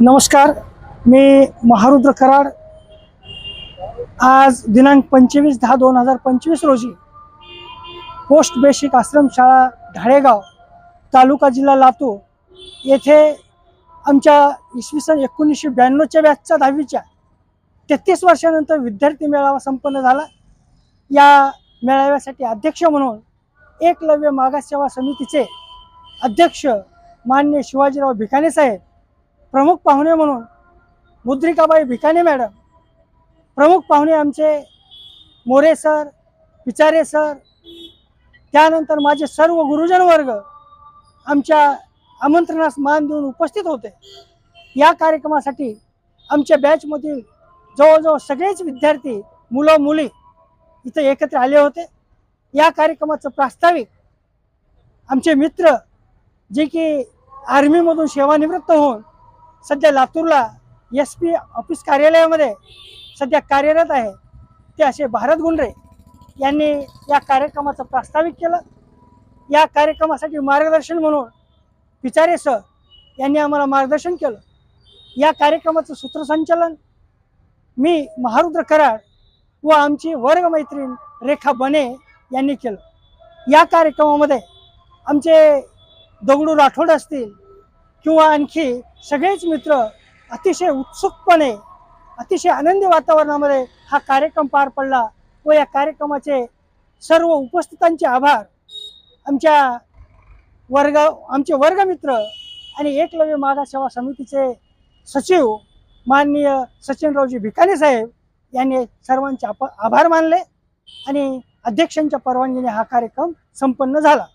नमस्कार मी महारुद्र कराड. आज दिनांक पंचवीस दहा दोन हजार पंचवीस रोजी पोस्ट बेसिक आश्रमशाळा ढाळेगाव तालुका जिल्हा लातूर येथे आमच्या इसवी सन एकोणीसशे ब्याण्णवच्या बॅचच्या दहावीच्या तेहतीस वर्षानंतर विद्यार्थी मेळावा संपन्न झाला. या मेळाव्यासाठी अध्यक्ष म्हणून एकलव्य मागास सेवा समितीचे अध्यक्ष मान्य शिवाजीराव भिकाणे साहेब प्रमुख पाहुणे म्हणून मुद्रिकाबाई भिकाने मॅडम प्रमुख पाहुणे आमचे मोरे सर पिचारे सर त्यानंतर माझे सर्व गुरुजन वर्ग आमच्या आमंत्रणास मान देऊन उपस्थित होते. या कार्यक्रमासाठी आमच्या बॅचमधील जवळजवळ सगळेच विद्यार्थी मुलं मुली इथं एकत्र आले होते. या कार्यक्रमाचं प्रास्ताविक आमचे मित्र जे की आर्मीमधून सेवानिवृत्त होऊन सध्या लातूरला एस पी ऑफिस कार्यालयामध्ये सध्या कार्यरत आहे. ते असे भारत गुंडरे यांनी या कार्यक्रमाचं प्रास्ताविक केलं. या कार्यक्रमासाठी मार्गदर्शन म्हणून पिचारे सर यांनी आम्हाला मार्गदर्शन केलं. या कार्यक्रमाचं सूत्रसंचालन मी महारुद्र कराड व आमची वर्गमैत्रीण रेखा बने यांनी केलं. या कार्यक्रमामध्ये आमचे दगडू राठोड असतील किंवा आणखी सगळेच मित्र अतिशय उत्सुकपणे अतिशय आनंदी वातावरणामध्ये हा कार्यक्रम पार पडला व या कार्यक्रमाचे सर्व उपस्थितांचे आभार. आमच्या वर्ग आमचे वर्गमित्र आणि एकलव्य मागा सेवा समितीचे सचिव माननीय सचिनरावजी भिकाने साहेब यांनी सर्वांचे आप आभार मानले आणि अध्यक्षांच्या परवानगीने हा कार्यक्रम संपन्न झाला.